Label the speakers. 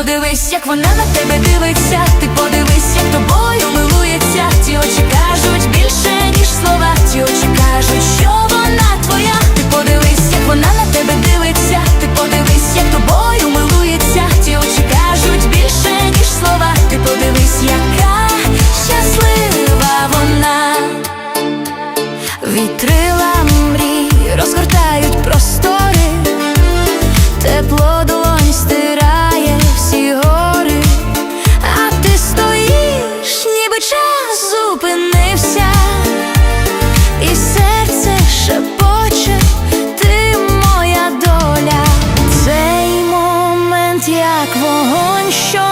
Speaker 1: подивись, як вона на тебе дивиться, ти подивись, як тобою милується. Ті очі кажуть більше, ніж слова. Ті очі кажуть, що вона твоя. Ти подивись, як вона на тебе дивиться, ти подивись, як тобою милується. Ті очі кажуть більше, ніж слова. Ти подивись, яка щаслива вона. Вітрила як вогонь, що